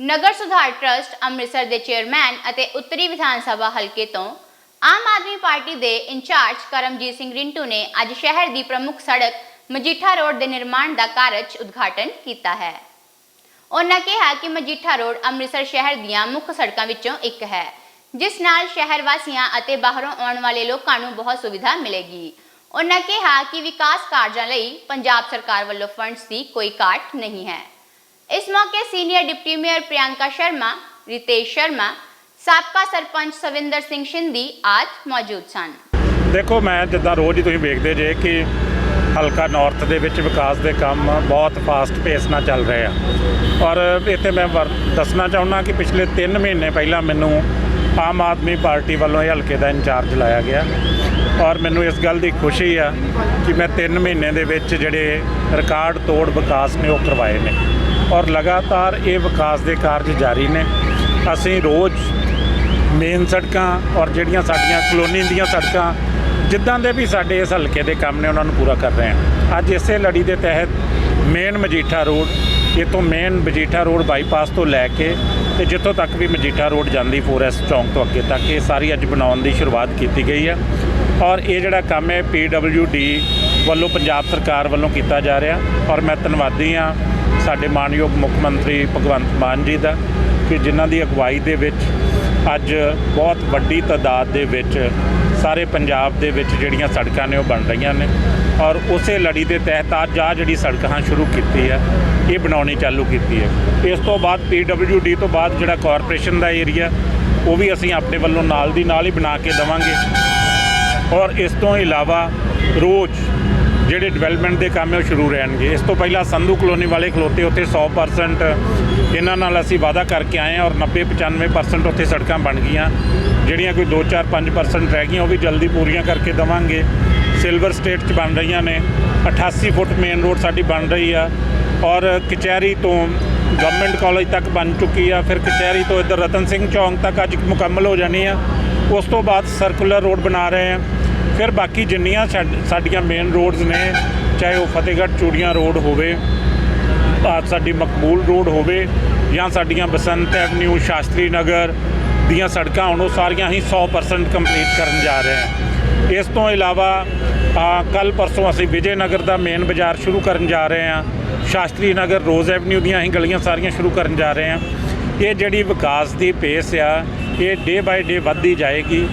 ਨਗਰ ਸੁਧਾਰ ਟਰਸਟ ਅੰਮ੍ਰਿਤਸਰ ਦੇ ਚੇਅਰਮੈਨ ਅਤੇ ਉੱਤਰੀ ਵਿਧਾਨ ਸਭਾ ਹਲਕੇ ਤੋਂ ਆਮ ਆਦਮੀ ਪਾਰਟੀ ਦੇ ਇੰਚਾਰਜ ਕਰਮਜੀਤ ਸਿੰਘ ਰਿੰਟੂ ਨੇ ਅੱਜ ਸ਼ਹਿਰ ਦੀ ਪ੍ਰਮੁੱਖ ਸੜਕ ਮਜੀਠਾ ਰੋਡ ਦੇ ਨਿਰਮਾਣ ਦਾ ਕਾਰਜ ਉਦਘਾਟਨ ਕੀਤਾ ਹੈ। ਉਹਨਾਂ ਕਿਹਾ ਕਿ ਮਜੀਠਾ ਰੋਡ ਅੰਮ੍ਰਿਤਸਰ ਸ਼ਹਿਰ ਦੀਆਂ ਮੁੱਖ ਸੜਕਾਂ ਵਿੱਚੋਂ ਇੱਕ ਹੈ, ਜਿਸ ਨਾਲ ਸ਼ਹਿਰ ਵਾਸੀਆਂ ਅਤੇ ਬਾਹਰੋਂ ਆਉਣ ਵਾਲੇ ਲੋਕਾਂ ਨੂੰ ਬਹੁਤ ਸੁਵਿਧਾ ਮਿਲੇਗੀ। ਉਹਨਾਂ ਕਿਹਾ ਕਿ ਵਿਕਾਸ ਕਾਰਜਾਂ ਲਈ ਪੰਜਾਬ ਸਰਕਾਰ ਵੱਲੋਂ ਫੰਡਸ ਦੀ ਕੋਈ ਘਾਟ ਨਹੀਂ ਹੈ। ਇਸ ਮੌਕੇ senior deputy mayor Priyanka Sharma Ritesh Sharma ਸਾਬਕਾ ਸਰਪੰਚ ਸਵਿੰਦਰ ਸਿੰਘ ਸ਼ਿੰਦੀ ਆਦਿ ਮੌਜੂਦ ਸਨ ਦੇਖੋ ਮੈਂ ਜਿੱਦਾਂ ਰੋਜ਼ ਹੀ ਤੁਸੀਂ ਵੇਖਦੇ ਜੇ ਕਿ ਹਲਕਾ ਨਾਰਥ ਦੇ ਵਿੱਚ ਵਿਕਾਸ ਦੇ ਕੰਮ ਬਹੁਤ ਫਾਸਟ ਪੇਸ ਨਾਲ ਚੱਲ ਰਹੇ ਆ ਔਰ ਇੱਥੇ ਮੈਂ ਵਰ- ਦੱਸਣਾ ਚਾਹੁੰਦਾ ਕਿ ਪਿਛਲੇ 3 ਮਹੀਨੇ ਪਹਿਲਾਂ ਮੈਨੂੰ ਆਮ ਆਦਮੀ ਪਾਰਟੀ ਵੱਲੋਂ ਇਹ ਹਲਕੇ ਦਾ ਇੰਚਾਰਜ ਲਾਇਆ ਗਿਆ ਔਰ ਮੈਨੂੰ ਇਸ ਗੱਲ ਦੀ ਖੁਸ਼ੀ ਆ ਕਿ ਮੈਂ 3 ਮਹੀਨੇ ਦੇ ਵਿੱਚ ਜਿਹੜੇ ਰਿਕਾਰਡ ਤੋੜ ਵਿਕਾਸ ਨੇ ਉਹ ਕਰਵਾਏ ਨੇ ਔਰ ਲਗਾਤਾਰ ਇਹ ਵਿਕਾਸ ਦੇ ਕਾਰਜ ਜਾਰੀ ਨੇ। ਅਸੀਂ ਰੋਜ਼ ਮੇਨ ਸੜਕਾਂ ਔਰ ਜਿਹੜੀਆਂ ਸਾਡੀਆਂ ਕਲੋਨੀ ਦੀਆਂ ਸੜਕਾਂ, ਜਿੱਦਾਂ ਦੇ ਵੀ ਸਾਡੇ ਇਸ ਹਲਕੇ ਦੇ ਕੰਮ ਨੇ, ਉਹਨਾਂ ਨੂੰ ਪੂਰਾ ਕਰ ਰਹੇ ਹਾਂ। ਅੱਜ ਇਸੇ ਲੜੀ ਦੇ ਤਹਿਤ ਮੇਨ ਮਜੀਠਾ ਰੋਡ ਇਹ ਤੋਂ ਮੇਨ ਮਜੀਠਾ ਰੋਡ ਬਾਈਪਾਸ ਤੋਂ ਲੈ ਕੇ ਤੇ ਜਿੱਥੋਂ ਤੱਕ ਵੀ ਮਜੀਠਾ ਰੋਡ ਜਾਂਦੀ ਫੋਰੈਸਟ ਚੌਂਕ ਤੋਂ ਅੱਗੇ ਤੱਕ, ਇਹ ਸਾਰੀ ਅੱਜ ਬਣਾਉਣ ਦੀ ਸ਼ੁਰੂਆਤ ਕੀਤੀ ਗਈ ਹੈ। ਔਰ ਇਹ ਜਿਹੜਾ ਕੰਮ ਹੈ ਡੀ ਵੱਲੋਂ ਪੰਜਾਬ ਸਰਕਾਰ ਵੱਲੋਂ ਕੀਤਾ ਜਾ ਰਿਹਾ। ਔਰ ਮੈਂ ਧੰਨਵਾਦੀ ਹਾਂ ਸਾਡੇ ਮਾਨਯੋਗ ਮੁੱਖ ਮੰਤਰੀ ਭਗਵੰਤ ਮਾਨ ਜੀ ਦਾ ਕਿ ਜਿਨ੍ਹਾਂ ਦੀ ਅਗਵਾਈ ਦੇ ਵਿੱਚ ਅੱਜ ਬਹੁਤ ਵੱਡੀ ਤਾਦਾਦ ਦੇ ਵਿੱਚ ਸਾਰੇ ਪੰਜਾਬ ਦੇ ਵਿੱਚ ਜਿਹੜੀਆਂ ਸੜਕਾਂ ਨੇ ਉਹ ਬਣ ਰਹੀਆਂ ਨੇ ਔਰ ਉਸੇ ਲੜੀ ਦੇ ਤਹਿਤ ਅੱਜ ਆ ਜਿਹੜੀ ਸੜਕਾਂ ਸ਼ੁਰੂ ਕੀਤੀ ਹੈ, ਇਹ ਬਣਾਉਣੀ ਚਾਲੂ ਕੀਤੀ ਹੈ। ਇਸ ਤੋਂ ਬਾਅਦ ਡੀ ਤੋਂ ਬਾਅਦ ਜਿਹੜਾ ਕਾਰਪੋਰੇਸ਼ਨ ਦਾ ਏਰੀਆ, ਉਹ ਵੀ ਅਸੀਂ ਆਪਣੇ ਵੱਲੋਂ ਨਾਲ ਦੀ ਨਾਲ ਹੀ ਬਣਾ ਕੇ ਦੇਵਾਂਗੇ। ਔਰ ਇਸ ਤੋਂ ਇਲਾਵਾ ਰੋਜ਼ ਜਿਹੜੇ ਡਿਵੈਲਪਮੈਂਟ ਦੇ ਕੰਮ ਹੈ ਉਹ ਸ਼ੁਰੂ ਰਹਿਣਗੇ। ਇਸ ਤੋਂ ਪਹਿਲਾਂ ਸੰਧੂ ਕਲੋਨੀ ਵਾਲੇ ਖਲੋਤੇ ਉੱਥੇ 100% ਇਹਨਾਂ ਨਾਲ ਅਸੀਂ ਵਾਅਦਾ ਕਰਕੇ ਆਏ ਹਾਂ ਔਰ 90 95% ਉੱਥੇ ਸੜਕਾਂ ਬਣ ਗਈਆਂ। ਜਿਹੜੀਆਂ ਕੋਈ 2 4 5% ਰਹਿ ਗਈਆਂ, ਉਹ ਵੀ ਜਲਦੀ ਪੂਰੀਆਂ ਕਰਕੇ ਦੇਵਾਂਗੇ। ਸਿਲਵਰ ਸਟੇਟ 'ਚ ਬਣ ਰਹੀਆਂ ਨੇ। 88 ਫੁੱਟ ਮੇਨ ਰੋਡ ਸਾਡੀ ਬਣ ਰਹੀ ਆ। ਔਰ ਕਚਹਿਰੀ ਤੋਂ ਗਵਰਨਮੈਂਟ ਕਾਲਜ ਤੱਕ ਬਣ ਚੁੱਕੀ ਆ। ਫਿਰ ਕਚਹਿਰੀ ਤੋਂ ਇੱਧਰ ਰਤਨ ਸਿੰਘ ਚੌਂਕ ਤੱਕ ਅੱਜ ਮੁਕੰਮਲ ਹੋ ਜਾਣੀ ਆ। ਉਸ ਤੋਂ ਬਾਅਦ ਸਰਕੂਲਰ ਰੋਡ ਬਣਾ ਰਹੇ ਆ। ਫਿਰ ਬਾਕੀ ਜਿੰਨੀਆਂ ਸਾਡ- ਸਾਡੀਆਂ ਮੇਨ ਰੋਡਸ ਨੇ, ਚਾਹੇ ਉਹ ਫਤਿਹਗੜ੍ਹ ਚੂੜੀਆਂ ਰੋਡ ਹੋਵੇ ਸਾਡੀ ਮਕਬੂਲ ਰੋਡ ਹੋਵੇ, ਜਾਂ ਸਾਡੀਆਂ ਬਸੰਤ ਐਵਨਿਊ ਸ਼ਾਸਤਰੀ ਨਗਰ ਦੀਆਂ ਸੜਕਾਂ, ਹੁਣ ਉਹ ਸਾਰੀਆਂ ਹੀ 100% ਕੰਪਲੀਟ ਕਰਨ ਜਾ ਰਹੇ ਹਾਂ ਇਸ ਤੋਂ ਇਲਾਵਾ ਕੱਲ ਪਰਸੋਂ ਅਸੀਂ ਵਿਜੇ ਨਗਰ ਦਾ ਮੇਨ ਬਾਜ਼ਾਰ ਸ਼ੁਰੂ ਕਰਨ ਜਾ ਰਹੇ ਹਾਂ ਸ਼ਾਸਤਰੀ ਨਗਰ, ਰੋਜ਼ ਐਵਨਿਊ ਦੀਆਂ ਅਸੀਂ ਗਲੀਆਂ ਸਾਰੀਆਂ ਸ਼ੁਰੂ ਕਰਨ ਜਾ ਰਹੇ ਹਾਂ ਇਹ ਜਿਹੜੀ ਵਿਕਾਸ ਦੀ ਪੇਸ ਆ ਇਹ ਡੇ ਬਾਏ ਡੇ ਵੱਧਦੀ ਜਾਏਗੀ।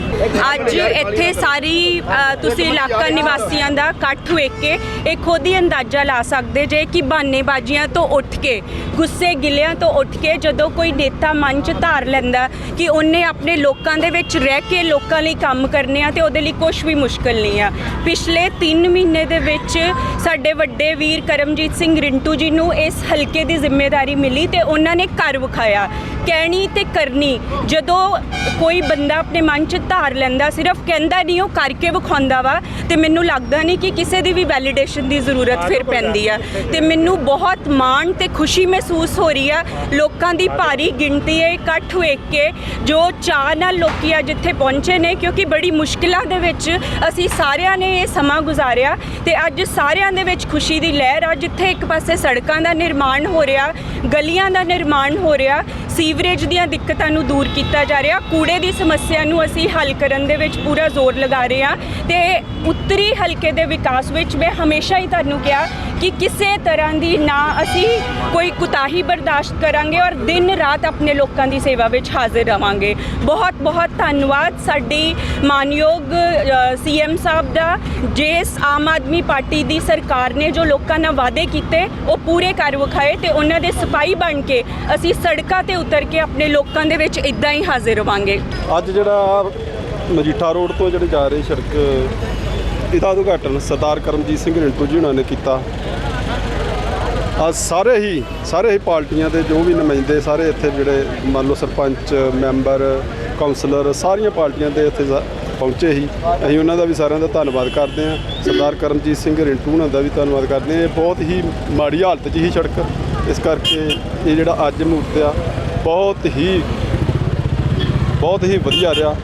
ਅੱਜ ਇੱਥੇ ਸਾਰੀ ਤੁਸੀਂ ਇਲਾਕਾ ਨਿਵਾਸੀਆਂ ਦਾ ਇਕੱਠ ਵੇਖ ਕੇ ਇਹ ਖੁਦ ਹੀ ਅੰਦਾਜ਼ਾ ਲਾ ਸਕਦੇ ਜੇ ਕਿ ਬਾਨੇਬਾਜ਼ੀਆਂ ਤੋਂ ਉੱਠ ਕੇ, ਗੁੱਸੇ ਗਿਲਿਆਂ ਤੋਂ ਉੱਠ ਕੇ ਜਦੋਂ ਕੋਈ ਨੇਤਾ ਮਨ 'ਚ ਧਾਰ ਲੈਂਦਾ ਕਿ ਉਹਨੇ ਆਪਣੇ ਲੋਕਾਂ ਦੇ ਵਿੱਚ ਰਹਿ ਕੇ ਲੋਕਾਂ ਲਈ ਕੰਮ ਕਰਨੇ ਆ ਤੇ ਉਹਦੇ ਲਈ ਕੁਝ ਵੀ ਮੁਸ਼ਕਲ ਨਹੀਂ ਆ। ਪਿਛਲੇ 3 ਮਹੀਨੇ ਦੇ ਵਿੱਚ ਸਾਡੇ ਵੱਡੇ ਵੀਰ ਕਰਮਜੀਤ ਸਿੰਘ ਰਿੰਟੂ ਜੀ ਨੂੰ ਇਸ ਹਲਕੇ ਦੀ ਜ਼ਿੰਮੇਵਾਰੀ ਮਿਲੀ ਤੇ ਉਹਨਾਂ ਨੇ ਕਰ ਵਿਖਾਇਆ। ਕਹਿਣੀ ਤੇ ਕਰਨੀ। ਜਦੋਂ ਕੋਈ ਬੰਦਾ ਆਪਣੇ ਮਨ 'ਚ ਧਾਰ ਲੈਂਦਾ ਸਿਰਫ ਕਹਿੰਦਾ ਨਹੀਂ ਉਹ ਕਰਕੇ ਵਿਖਾਉਂਦਾ ਵਾ ਤੇ ਮੈਨੂੰ ਲੱਗਦਾ ਨਹੀਂ ਕਿ ਕਿਸੇ ਦੀ ਵੀ ਵੈਲੀਡੇਸ਼ਨ ਦੀ ਜ਼ਰੂਰਤ ਫਿਰ ਪੈਂਦੀ ਆ। ਤੇ ਮੈਨੂੰ ਬਹੁਤ ਮਾਣ ਤੇ ਖੁਸ਼ੀ ਮਹਿਸੂਸ ਹੋ ਰਹੀ ਆ। ਲੋਕਾਂ ਦੀ ਭਾਰੀ ਗਿਣਤੀ ਹੈ ਇਕੱਠ ਵੇਖ ਕੇ ਜੋ ਚਾਹ ਨਾਲ ਲੋਕੀ ਆ ਜਿੱਥੇ ਪਹੁੰਚੇ ਨੇ ਕਿਉਂਕਿ ਬੜੀ ਮੁਸ਼ਕਿਲਾਂ ਦੇ ਵਿੱਚ ਅਸੀਂ ਸਾਰਿਆਂ ਨੇ ਇਹ ਸਮਾਂ ਗੁਜ਼ਾਰਿਆ ਤੇ ਅੱਜ ਸਾਰਿਆਂ ਦੇ ਵਿੱਚ ਖੁਸ਼ੀ ਦੀ ਲਹਿਰ ਆ ਜਿੱਥੇ ਇੱਕ ਪਾਸੇ ਸੜਕਾਂ ਦਾ ਨਿਰਮਾਣ ਹੋ ਰਿਹਾ ਗਲੀਆਂ ਦਾ ਨਿਰਮਾਣ ਹੋ ਰਿਹਾ ਸੀਵਰੇਜ ਦੀਆਂ ਦਿੱਕਤਾਂ ਨੂੰ ਦੂਰ ਕੀਤਾ ਜਾ ਰਿਹਾ। ਕੂੜੇ ਦੀ ਸਮੱਸਿਆ ਨੂੰ ਅਸੀਂ ਹੱਲ ਕਰਨ ਦੇ ਵਿੱਚ ਪੂਰਾ ਜ਼ੋਰ ਲਗਾ ਰਹੇ ਹਾਂ ਤੇ ਉੱਤਰੀ ਹਲਕੇ ਦੇ ਵਿਕਾਸ ਵਿੱਚ ਮੈਂ ਹਮੇਸ਼ਾ ਹੀ ਤੁਹਾਨੂੰ ਕਿਹਾ ਕਿ ਕਿਸੇ ਤਰ੍ਹਾਂ ਦੀ ਨਾ ਅਸੀਂ ਕੋਈ ਕੁਤਾਹੀ ਬਰਦਾਸ਼ਤ ਕਰਾਂਗੇ ਔਰ ਦਿਨ ਰਾਤ ਆਪਣੇ ਲੋਕਾਂ ਦੀ ਸੇਵਾ ਵਿੱਚ ਹਾਜ਼ਰ ਰਵਾਂਗੇ। ਬਹੁਤ ਬਹੁਤ ਧੰਨਵਾਦ ਸਾਡੀ ਮਾਨਯੋਗ ਸੀਐਮ ਸਾਹਿਬ ਦਾ। ਜਿਸ ਆਮ ਆਦਮੀ ਪਾਰਟੀ ਦੀ ਸਰਕਾਰ ਨੇ ਜੋ ਲੋਕਾਂ ਨਾਲ ਵਾਅਦੇ ਕੀਤੇ, ਉਹ ਪੂਰੇ ਕਰ ਵਿਖਾਏ ਤੇ ਉਹਨਾਂ ਦੇ ਸਫ਼ਾਈ ਬਣ ਕੇ ਅਸੀਂ ਸੜਕਾਂ ਤੇ ਉਤਰ ਕੇ ਆਪਣੇ ਲੋਕਾਂ ਦੇ ਵਿੱਚ ਇਦਾਂ ਹੀ ਹਾਜ਼ਰ ਰਵਾਂਗੇ। ਅੱਜ ਜਿਹੜਾ ਮਜੀਠਾ ਰੋਡ ਤੋਂ ਜਿਹੜੇ ਜਾ ਰਹੇ ਸੜਕ, ਇਹਦਾ ਉਦਘਾਟਨ ਸਰਦਾਰ ਕਰਮਜੀਤ ਸਿੰਘ ਰਿੰਟੂ ਜੀ ਉਹਨਾਂ ਨੇ ਕੀਤਾ। ਅੱਜ ਸਾਰੇ ਹੀ ਸਾਰੇ ਹੀ ਪਾਰਟੀਆਂ ਦੇ ਜੋ ਵੀ ਨੁਮਾਇੰਦੇ, ਸਾਰੇ ਇੱਥੇ ਜਿਹੜੇ ਮੰਨ ਲਓ ਸਰਪੰਚ, ਮੈਂਬਰ ਕਾਉਂਸਲਰ ਸਾਰੀਆਂ ਪਾਰਟੀਆਂ ਦੇ ਇੱਥੇ ਪਹੁੰਚੇ ਹੀ। ਅਸੀਂ ਉਹਨਾਂ ਦਾ ਵੀ ਸਾਰਿਆਂ ਦਾ ਧੰਨਵਾਦ ਕਰਦੇ ਹਾਂ। ਸਰਦਾਰ ਕਰਮਜੀਤ ਸਿੰਘ ਰਿੰਟੂ ਉਹਨਾਂ ਦਾ ਵੀ ਧੰਨਵਾਦ ਕਰਦੇ ਹਾਂ। ਇਹ ਬਹੁਤ ਹੀ ਮਾੜੀ ਹਾਲਤ 'ਚ ਹੀ ਸੜਕ। ਇਸ ਕਰਕੇ ਇਹ ਜਿਹੜਾ ਅੱਜ ਮਹੂਰਤ ਆ ਬਹੁਤ ਹੀ ਬਹੁਤ ਹੀ ਵਧੀਆ ਰਿਹਾ।